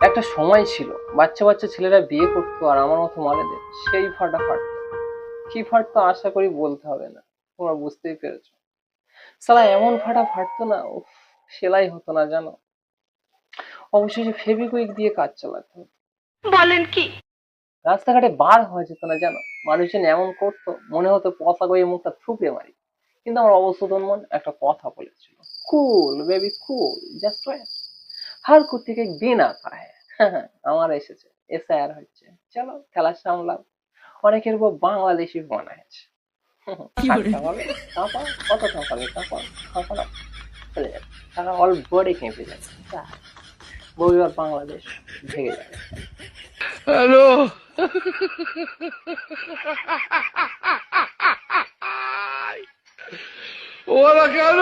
একটা সময় ছিল বাচ্চা বাচ্চা ছেলেরা বিয়ে করতো আর আমার মতো মালেদের সেই ফাটা ফাটতো। কি ফাটতো আশা করি বলতে হবে না তোমরা বুঝতেই পেরেছ। সালা এমন ফাটা ফাটতো না উফ, সেলাই হতো না জানো? অবশেষে ফেবিকুইক দিয়ে কাজ চালাতো। বলেন কি? রাস্তাঘাটে বার হওয়া যেত না জানো? মানুষজন এমন করতো মনে হতো পথা গিয়ে মুখটা থুপড়ে মারি। কিন্তু আমার অবশোধন মন একটা কথা বলেছিল। Cool baby cool just wait হার কুত্তি কে দিন আতা হ্যাঁ আমার এসেছে। এসে আর হচ্ছে। চলো খেলা সামলাও। অনেকের উপর বাংলাদেশি কাঁপা কত কাঁপাবে কাঁপা কাঁপা চলে যাবে সারা অল বডি কেঁপে যাবে যা। রবিবার বাংলাদেশ ভেঙে যাবে। হ্যালো ওরা কেন